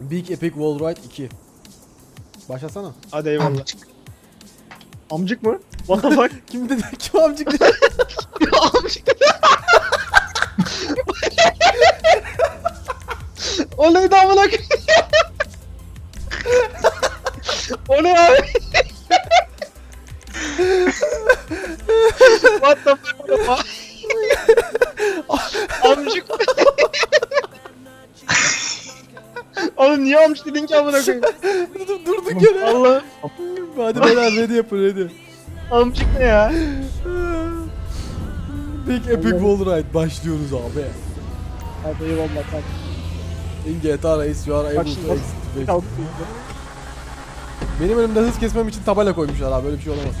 Big Epic Wall Ride 2. Başlasana. Hadi eyvallah. Amcık mı? What the fuck? Kim dedi? Kim amcık dedi? Amcık O neydi amına koyayım? O ne abi? What the fuck? Amcık. Oğlum niye amcık dedin ki amına koyayım? Dur- Durduk yere. Allah Hadi beyler ready yapın ready. amcık ne ya? Big Epic Wall Ride başlıyoruz abi. Hadi eyvallah kalk. In GTA Race you are able to exit. Benim önümde hız kesmem için tabela koymuşlar abi böyle bir şey olamaz.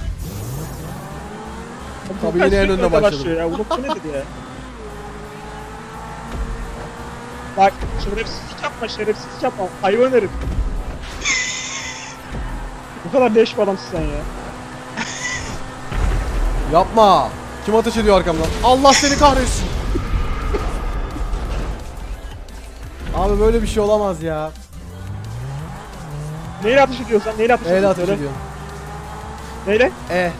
Tabii yine en önde başladım. Ya. Bu ne dedi ya? Bak şerefsizlik yapma şerefsizlik yapma. Hayvan herif. Bu kadar leş bir adamsın sen ya. Yapma. Kim ateş ediyor arkamdan? Allah seni kahretsin. Abi böyle bir şey olamaz ya. Neyle ateş ediyorsan neyle ateş Eyle ediyorsun? ateş Söyle. ediyorum. Neyle? E.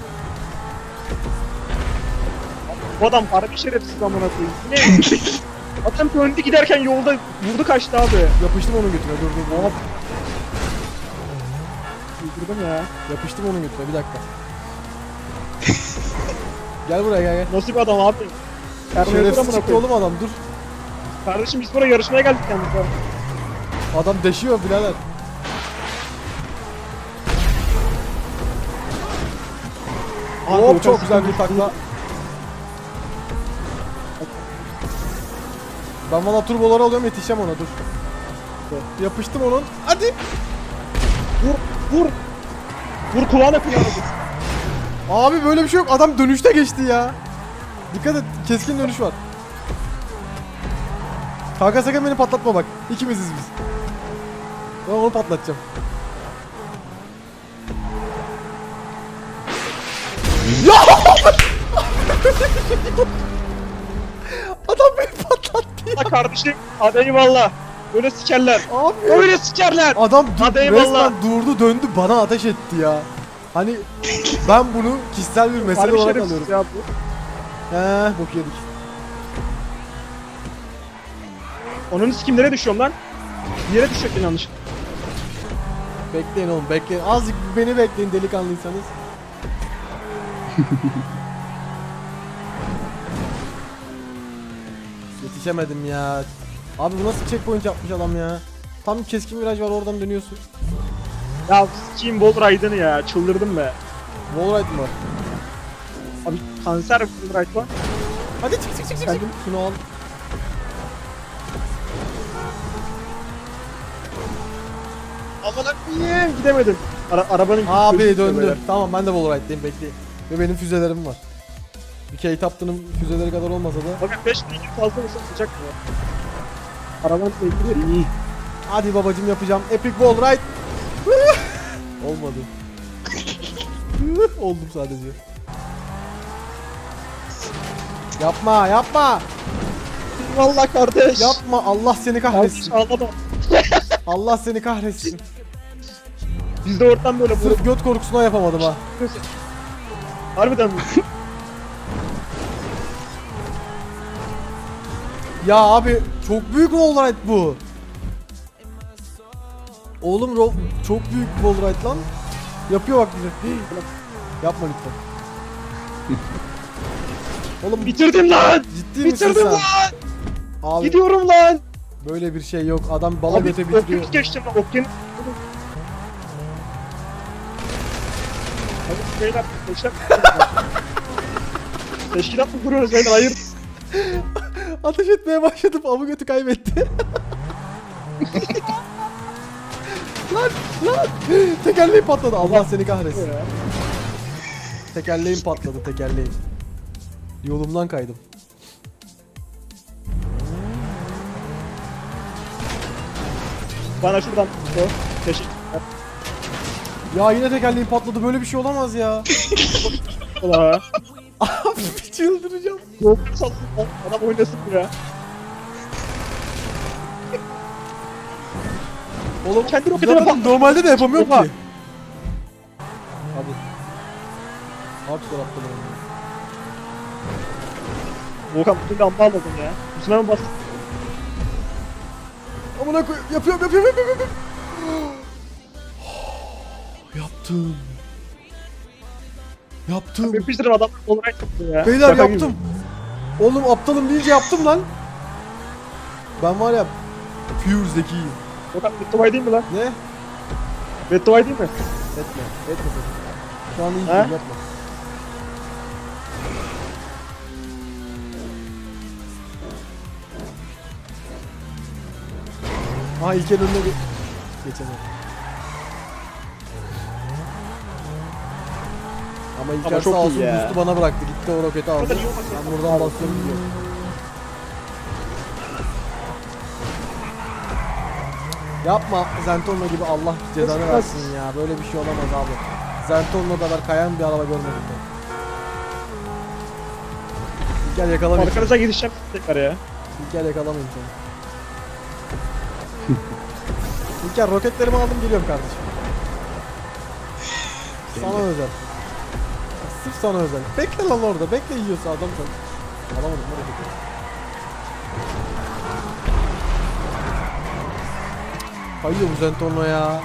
Bu adam harbi şerefsiz amına koyayım. Ne? Adam döndü giderken yolda vurdu kaçtı abi. Yapıştım onun götüne dur dur dur. Yıldırdım ya. Yapıştım onun götüne bir dakika. gel buraya gel gel. Nasıl bir adam abi? Şerefsiz çıktı oğlum adam dur. Kardeşim biz buraya yarışmaya geldik yalnız. ha. Adam deşiyor birader. Abi, Hop çok güzel bir takla. Ben valla turboları alıyorum yetişeceğim ona dur. Yapıştım onun. Hadi. Vur, vur. Vur kulağına kulağına. Abi böyle bir şey yok. Adam dönüşte geçti ya. Dikkat et. Keskin dönüş var. Kanka sakın beni patlatma bak. İkimiziz biz. Ben onu patlatacağım. Ya! Ha kardeşim. Hadi eyvallah. Böyle sikerler. Abi. Öyle sikerler. Adam du- Hadi eyvallah. resmen durdu döndü bana ateş etti ya. Hani ben bunu kişisel bir mesele olarak şerefsiz alıyorum. ya bu. He bok yedik. Onun sikimlere düşüyorum lan. Bir yere düşecektin yanlış. Bekleyin oğlum bekleyin. Azıcık beni bekleyin delikanlıysanız. Yetişemedim ya. Abi bu nasıl checkpoint yapmış adam ya? Tam keskin viraj var oradan dönüyorsun. Ya sikiyim bol raydını ya. Çıldırdım be. Wallride mı? Abi kanser bol rayd var. Hadi çık çık çık çık. Kendim- Şunu al. Aman akıyım. Gidemedim. Ara arabanın Abi döndü. Tamam ben de Wallride'deyim bekleyin. Ve benim füzelerim var. Bir Kate Upton'ın füzeleri kadar olmasa da. Bakın 5 beygir fazla olsa sıcak mı? Arabanın beygiri iyi. Hadi babacım yapacağım. Epic Wall Ride. Olmadı. Oldum sadece. Yapma yapma. Vallahi kardeş. Yapma Allah seni Kardeş kahretsin. ağlama. Allah seni kahretsin. Biz de oradan böyle Sırf göt korkusuna yapamadım ha. Harbiden mi? Ya abi çok büyük Wall Ride bu. Oğlum ro- çok büyük Wall Ride lan. Yapıyor bak bize. Yapma lütfen. Oğlum Bitirdim lan! ciddi misin Bitirdim sen? lan! Abi Gidiyorum lan! böyle bir şey yok. Adam bala Abi göte bitiriyor. okyanus geçtim lan okyanus. Hadi beyler Teşkilat mı kuruyoruz beyler hayır. Ateş etmeye başladım. Avı götü kaybetti. lan lan. Tekerleğim patladı. Allah seni kahretsin. Tekerleğim patladı tekerleğim. Yolumdan kaydım. Bana şuradan teşekkürler. Ya yine tekerleğim patladı. Böyle bir şey olamaz ya. Ola. Abi çıldıracağım. Yok salsın lan. Adam oynasın ya. Oğlum Kendi roketine zaten bak. normalde de yapamıyorum Oha. ki. Hadi. Hard core atladım. Volkan bütün bir amba almadın ya. Üstüne mi bastın? Amına koy yapıyorum yapıyorum yapıyorum yapıyorum. Yaptım. Yaptım. Yapıştırın adam olarak çıktı ya. Beyler Şaka gibi. yaptım. Oğlum aptalım deyince yaptım lan. Ben var ya pure zekiyim. Volkan Bettobay değil mi lan? Ne? Bettobay değil mi? Etme. Etme sakın. Şu an iyi He? yapma. Aha İlker önüne ge geçemedi. Ama İlker Ama çok sağ iyi olsun ya. boost'u bana bıraktı. Gitti o roketi aldı. Ben buradan basıyorum gidiyorum. Yapma Zentorno gibi Allah cezanı versin ya. Böyle bir şey olamaz abi. Zentorno kadar kayan bir araba görmedim ben. İlker yakalamayın. Arkanıza gidişeceğim tekrar ya. İlker yakalamayın seni. İlker roketlerimi aldım geliyorum kardeşim. Sana özel. Sırf sana özel. Bekle lan orada. Bekle yiyorsa adam sen. Alamadım bu roketi. Kayıyor bu Zentorno ya.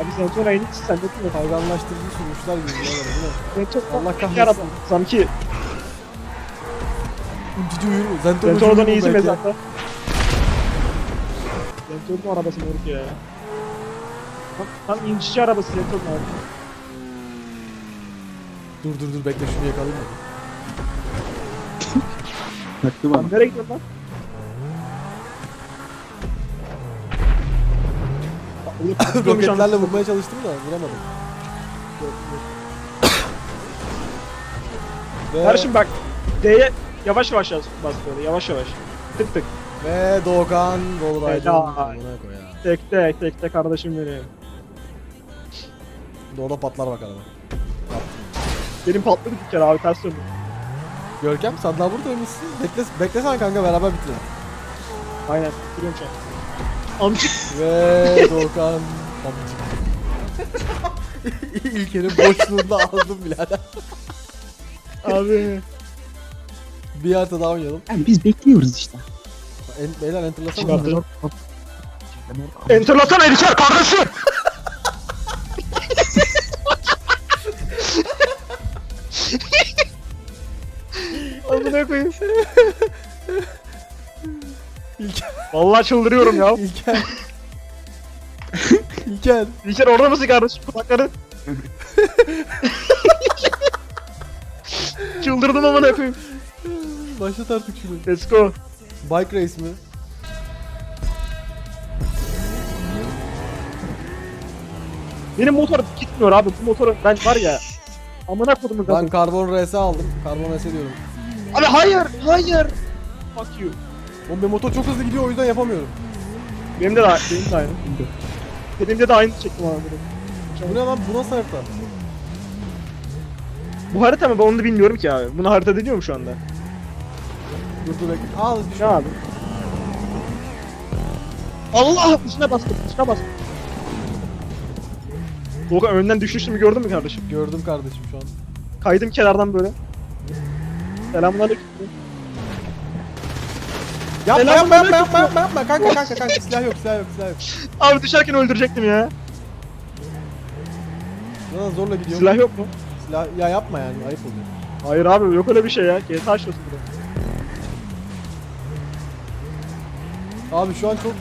Abi en iyisi sen de değil mi? Kayganlaştırıcı sürmüşler gibi. çok Allah kahretsin. araba. Sanki Cici uyur mu? Zentorno mu iyisi mezarda. Zentorno arabası moruk ya. Tam, tam inişçi arabası Zentorno abi. Dur dur dur bekle şunu yakalayayım mı? Taktı Lan nereye gidiyorsun lan? Roketlerle vurmaya çalıştım da vuramadım. Ve, Kardeşim bak D'ye yavaş yavaş yaz bas böyle yavaş yavaş. Tık tık. ve Doğukan Golray'cı Helal. amına koy ya. Tekte tekte kardeşim benim. Doğuda patlar bak araba. Benim patladı bir kere abi ters döndüm. Görkem sen daha burada mısın? Bekle, beklesene kanka beraber bitirelim. Aynen. Biliyorum şu an. Amcık. Ve Doğukan amcık. İlker'in boşluğunda aldım birader. Abi. Bir harita daha oynayalım. Yani biz bekliyoruz işte. En, beyler enterlasana. Çıkartacağım. Enterlasana Erişer kardeşim. Amına koyayım. İlker. Vallahi çıldırıyorum ya. İlker. İlker. İlker orada mısın kardeşim? Kulakları. Çıldırdım amına koyayım. Başlat artık şunu. Let's go. Bike race mi? Benim motor gitmiyor abi. Bu motoru ben var ya. Amına kodumun Ben gazı. karbon RS aldım. Karbon RS diyorum. Abi hayır, hayır. Fuck you. Oğlum benim motor çok hızlı gidiyor o yüzden yapamıyorum. Benim de benim de aynı. Benim de de aynı çektim abi. Bu ne lan? Bu nasıl harita? Bu harita mı? Ben onu da bilmiyorum ki abi. Bunu harita deniyor mu şu anda? Dur dur bekle. Al düş. Ne abi? Allah! Üstüne bastım, üstüne bastım. Doğukan önden düşüşümü gördün mü kardeşim? Gördüm kardeşim şu an. Kaydım kenardan böyle. Selamünaleyküm. Yapma Selam yapma yapma yapma yapma yapma kanka kanka kanka silah yok silah yok silah yok. Abi düşerken öldürecektim ya. Lan zorla gidiyorum. Silah yok mu? Silah ya yapma yani ayıp oluyor. Hayır abi yok öyle bir şey ya. GTA açıyorsun burada. Abi şu an çok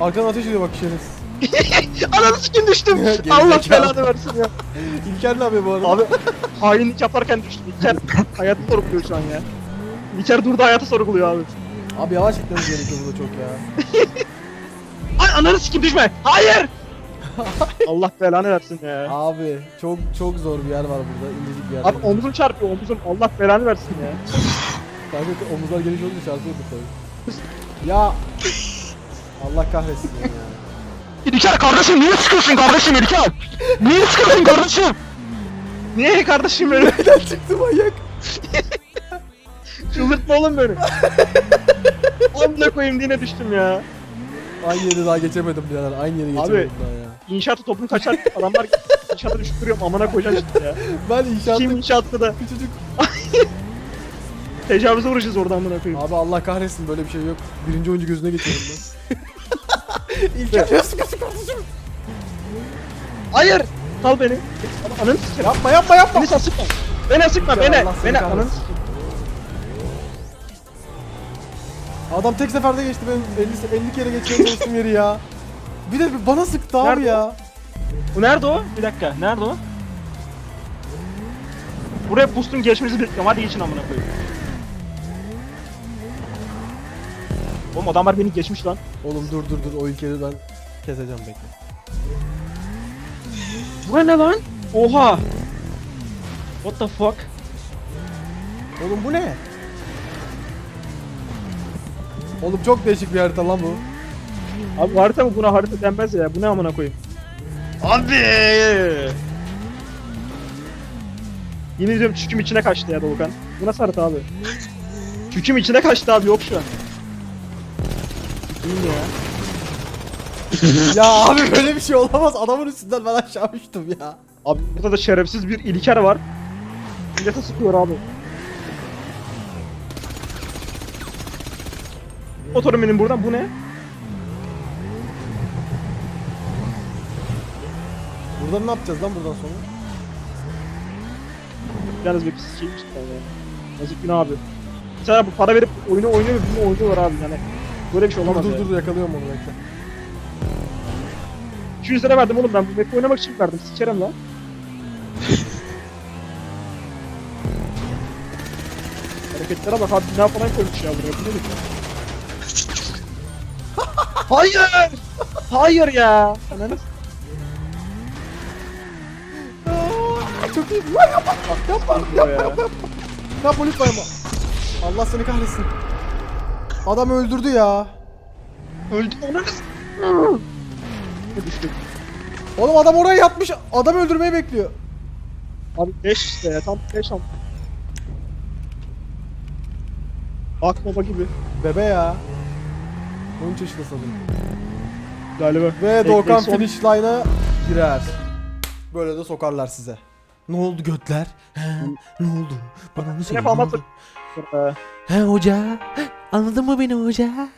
Arkadan ateş ediyor bak şerefsiz. Ananı sikim düştüm. Gerizekalı. Allah belanı versin ya. İlker ne yapıyor bu arada? Abi hainlik yaparken düştüm. İlker hayatı sorguluyor şu an ya. İlker durdu hayatı sorguluyor abi. Abi yavaş gitmemiz gerekiyor burada çok ya. Ay ananı sikim düşme. Hayır. Allah belanı versin ya. Abi çok çok zor bir yer var burada incecik bir yer. Abi omzum çarpıyor omzum. Allah belanı versin ya. Kanka omuzlar geniş olunca çarpıyordur tabii. Ya Allah kahretsin ya. İlker kardeşim niye sıkıyorsun kardeşim İlker? Niye sıkıyorsun kardeşim? Niye kardeşim beni? Neden çıktı manyak? Çıldırtma oğlum beni. Amına koyayım diye düştüm ya. Aynı yeri daha geçemedim birader. Aynı yeri geçemedim daha ya. İnşaatı topunu kaçar adamlar inşaatı düşürüyorum amına koyacaksın işte ya. Ben inşaatta Kim inşaatta da küçücük. tecavüze uğrayacağız orada amına koyayım. Abi Allah kahretsin böyle bir şey yok. Birinci oyuncu gözüne geçiyorum ben. İlker kardeşim. Hayır! Sal beni. Ananı sikerim. Yapma yapma yapma. Beni sıkma. Beni sıkma Ya beni. Allah seni Beni kahretsin. ananı sikeyim. Adam tek seferde geçti ben 50, 50 kere geçiyorum çalıştığım yeri ya. Bir de bir bana sıktı abi Nerede ya. Bu nerede o? Bir dakika. Nerede o? Buraya pustum geçmenizi bekliyorum. Hadi geçin amına koyayım. Oğlum adamlar beni geçmiş lan. Oğlum dur dur dur o ilkeri ben keseceğim bekle. Bu ne lan? Oha! What the fuck? Oğlum bu ne? Oğlum çok değişik bir harita lan bu. Abi harita mı buna harita denmez ya. Bu ne amına koyayım? Abi! Yemin ediyorum çüküm içine kaçtı ya Doğukan. Bu nasıl harita abi? Çüküm içine kaçtı abi yok şu an. Mi ya? ya abi böyle bir şey olamaz. Adamın üstünden ben aşağı ya. Abi burada da şerefsiz bir İlker var. Millete sıkıyor abi. Motorum benim buradan bu ne? Buradan ne yapacağız lan buradan sonra? Yalnız bir işte ya. Yazık günah abi. Mesela bu para verip oyunu oynuyor bunu oynuyorlar abi yani. Böyle bir şey Dur olamaz dur ya. dur yakalıyorum onu bekle. 200 lira verdim oğlum ben bu map'i oynamak için verdim. Sikerim lan. Hareketlere bak abi bina falan koymuş ya buraya. Bu nedir? Hayır! Hayır ya! Ananı Çok iyi. Lan yapma. Yapma. s**eyim ya. Yapma lütfen yapma. Allah seni kahretsin. Adam öldürdü ya. Öldü? Oğlum adam oraya yatmış. Adam öldürmeyi bekliyor. Abi 5 işte ya tam 5 am. Bak baba gibi Bebe ya. Oyun çeşidi sanırım. galiba. Ve Doğukan son- finish line'a girer. Böyle de sokarlar size. Ne oldu götler? He, ne oldu? Bana Yine söyle? ne oldu? He hoca. Anladın mı beni hoca?